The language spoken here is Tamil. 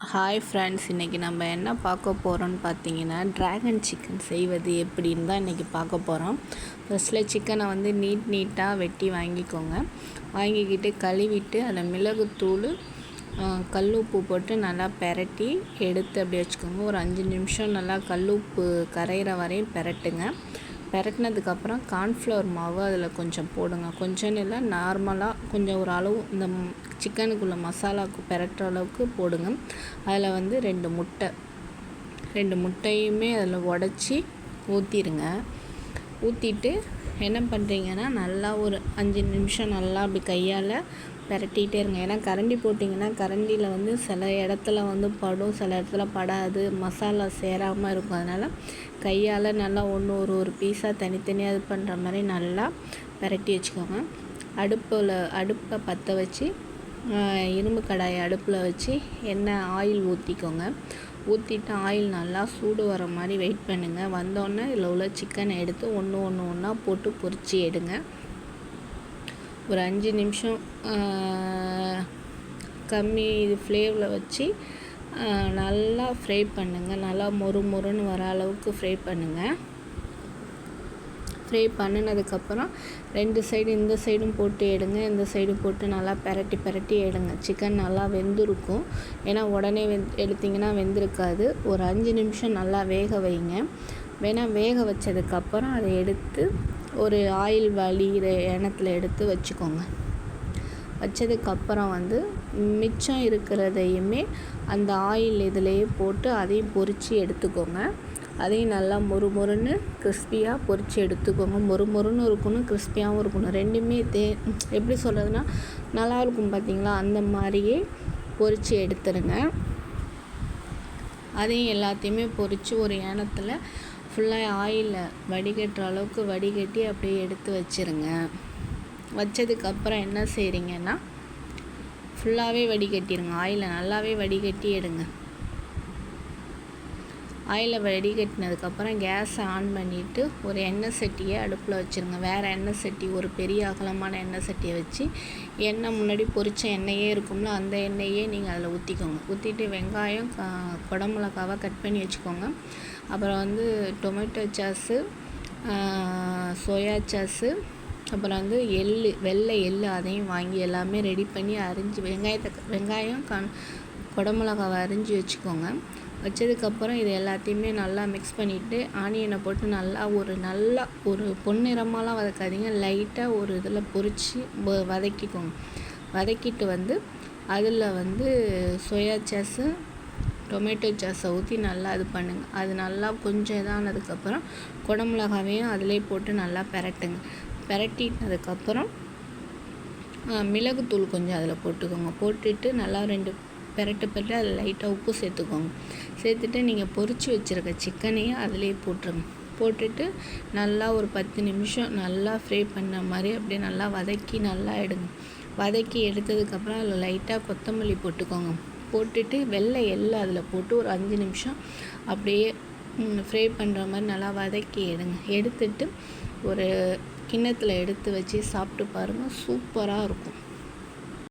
ஹாய் ஃப்ரெண்ட்ஸ் இன்றைக்கி நம்ம என்ன பார்க்க போகிறோம்னு பார்த்தீங்கன்னா ட்ராகன் சிக்கன் செய்வது எப்படின்னு தான் இன்றைக்கி பார்க்க போகிறோம் ஃபஸ்ட்டில் சிக்கனை வந்து நீட் நீட்டாக வெட்டி வாங்கிக்கோங்க. வாங்கிக்கிட்டு கழுவிட்டு அதில் மிளகுத்தூள் கல் உப்பு போட்டு நல்லா பெரட்டி எடுத்து அப்படி வச்சுக்கோங்க. ஒரு அஞ்சு நிமிஷம் நல்லா கல் உப்பு கரையிற வரையும் பெரட்டுங்க. பெரட்டினதுக்கப்புறம் கார்ன்ஃப்ளவர் மாவு அதில் கொஞ்சம் போடுங்க. கொஞ்சம் இல்லை நார்மலாக கொஞ்சம் ஒரு அளவு இந்த சிக்கனுக்குள்ளே மசாலாவுக்கு பெரட்டுற அளவுக்கு போடுங்க. அதில் வந்து ரெண்டு முட்டை. ரெண்டு முட்டையுமே அதில் உடச்சி ஊற்றிடுங்க ஊற்றிட்டு என்ன பண்ணுறீங்கன்னா நல்லா ஒரு அஞ்சு நிமிஷம் நல்லா அப்படி கையால் பெரட்டிகிட்டே இருங்க. ஏன்னா கரண்டி போட்டிங்கன்னா கரண்டியில் வந்து சில இடத்துல வந்து படும் சில இடத்துல படாது. மசாலா சேராமல் இருக்கும். அதனால் கையால் நல்லா ஒன்று ஒரு ஒரு பீஸாக தனித்தனியாக இது பண்ணுற மாதிரி நல்லா பெரட்டி வச்சுக்கோங்க. அடுப்பில் அடுப்பை பற்ற வச்சு இரும்பு கடாயை அடுப்பில் வச்சு எண்ணெய் ஆயில் ஊற்றிக்கோங்க ஊற்றிட்டு ஆயில் நல்லா சூடு வர மாதிரி வெயிட் பண்ணுங்கள் வந்தோடனே இதில் உள்ள சிக்கனை எடுத்து ஒன்று ஒன்று ஒன்றா போட்டு பொறிச்சி எடுங்க. ஒரு அஞ்சு நிமிஷம் கம்மி இது ஃப்ளேவில் வச்சு நல்லா ஃப்ரை பண்ணுங்கள் நல்லா மொறு மொறுன்னு வர அளவுக்கு ஃப்ரை பண்ணுங்கள் ஃப்ரை பண்ணினதுக்கப்புறம் ரெண்டு சைடு இந்த சைடும் போட்டு எடுங்க இந்த சைடும் போட்டு நல்லா பெரட்டி பெரட்டி எடுங்க. சிக்கன் நல்லா வெந்திருக்கும். ஏன்னா உடனே வெந் எடுத்திங்கன்னா வெந்திருக்காது. ஒரு அஞ்சு நிமிஷம் நல்லா வேக வைங்க. வேணால் வேக வச்சதுக்கப்புறம் அதை எடுத்து ஒரு ஆயில் வழிகிற எண்ணத்தில் எடுத்து வச்சுக்கோங்க. வச்சதுக்கப்புறம் வந்து மிச்சம் இருக்கிறதையுமே அந்த ஆயில் இதிலையே போட்டு அதையும் பொறிச்சு எடுத்துக்கோங்க. அதையும் நல்லா மொறு மொறுன்னு கிறிஸ்பியாக பொறிச்சு எடுத்துக்கோங்க. மொறு மொறுன்னு இருக்கணும் கிறிஸ்பியாகவும் இருக்கணும். ரெண்டுமே தே எப்படி சொல்கிறதுனா நல்லாயிருக்கும் பார்த்தீங்களா அந்த மாதிரியே பொறிச்சு எடுத்துருங்க. அதையும் எல்லாத்தையுமே பொறிச்சு ஒரு ஏனத்தில் ஃபுல்லாக ஆயிலில் வடிகட்டுற அளவுக்கு வடிகட்டி அப்படியே எடுத்து வச்சுருங்க. வச்சதுக்கப்புறம் என்ன செய்கிறீங்கன்னா ஃபுல்லாகவே வடிகட்டிடுங்க ஆயிலை நல்லாவே வடிகட்டி எடுங்க. ஆயிலை வடிகட்டினதுக்கப்புறம் கேஸை ஆன் பண்ணிவிட்டு ஒரு எண்ணெய் சட்டியை அடுப்பில் வச்சுருங்க. வேறு எண்ணெய் சட்டி ஒரு பெரிய அகலமான எண்ணெய் சட்டியை வச்சு எண்ணெய் முன்னாடி பொரித்த எண்ணெயே இருக்கும்ல அந்த எண்ணெயே நீங்கள் அதில் ஊற்றிக்கோங்க. ஊற்றிட்டு வெங்காயம் குடமிளகாவை கட் பண்ணி வச்சுக்கோங்க. அப்புறம் வந்து டொமேட்டோ சாஸு சோயா சாஸு அப்புறம் வந்து எள் வெள்ளை எள் அதையும் வாங்கி எல்லாமே ரெடி பண்ணி அரிஞ்சு வெங்காயத்தை வெங்காயம் கண் குடமிளகாவை அரிஞ்சு வச்சுக்கோங்க. வச்சதுக்கப்புறம் இது எல்லாத்தையுமே நல்லா மிக்ஸ் பண்ணிவிட்டு ஆனியனை போட்டு நல்லா ஒரு நல்லா ஒரு பொன்னிறமாலாம் வதக்காதீங்க. லைட்டாக ஒரு இதில் பொறிச்சு வதக்கிக்கோங்க. வதக்கிட்டு வந்து அதில் வந்து சோயா சாஸு டொமேட்டோ சாஸை ஊற்றி நல்லா இது பண்ணுங்கள் அது நல்லா கொஞ்சம் இதானதுக்கப்புறம் குடமிளகாவையும் அதிலே போட்டு நல்லா பெரட்டுங்க. பெரட்டினதுக்கப்புறம் மிளகுத்தூள் கொஞ்சம் அதில் போட்டுக்கோங்க. போட்டுட்டு நல்லா ரெண்டு பெரட்டு பெரட்டு அதில் லைட்டாக உப்பு சேர்த்துக்கோங்க. சேர்த்துட்டு நீங்கள் பொறிச்சு வச்சுருக்க சிக்கனையும் அதிலே போட்டுருங்க. போட்டுட்டு நல்லா ஒரு பத்து நிமிஷம் நல்லா ஃப்ரை பண்ண மாதிரி அப்படியே நல்லா வதக்கி நல்லா எடுங்க. வதக்கி எடுத்ததுக்கப்புறம் அதில் லைட்டாக கொத்தமல்லி போட்டுக்கோங்க. போட்டுட்டு வெள்ளை எள்ளு அதில் போட்டு ஒரு அஞ்சு நிமிஷம் அப்படியே ஃப்ரை பண்ணுற மாதிரி நல்லா வதக்கி எடுங்க. எடுத்துட்டு ஒரு கிண்ணத்தில் எடுத்து வச்சு சாப்பிட்டு பாருங்கள் சூப்பராக இருக்கும்.